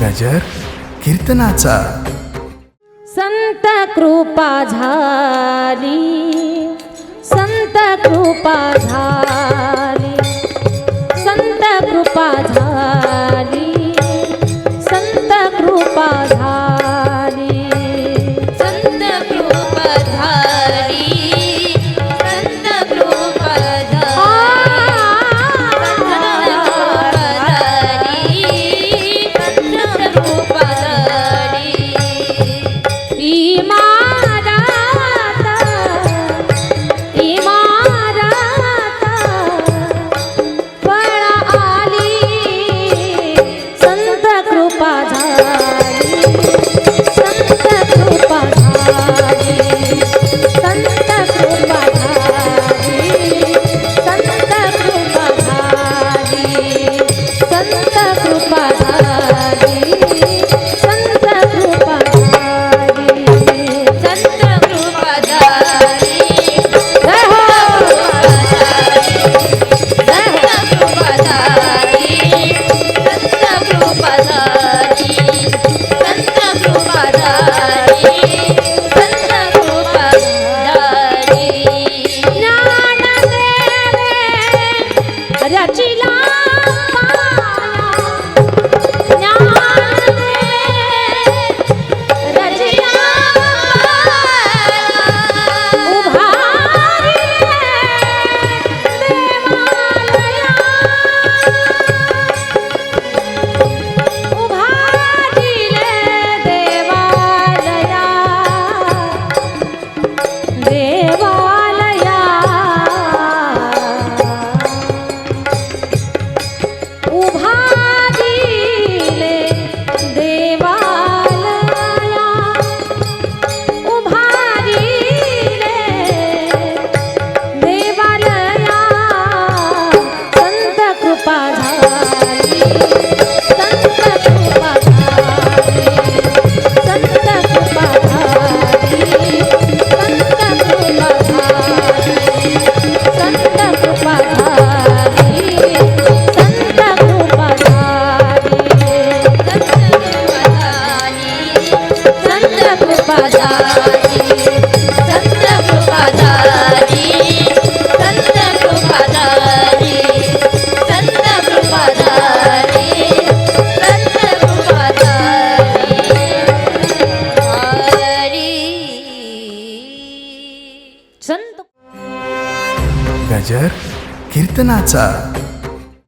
गजर कीर्तनाचा. संत कृपा झाली संत कृपा झाली. संत गजर कीर्तनाचा.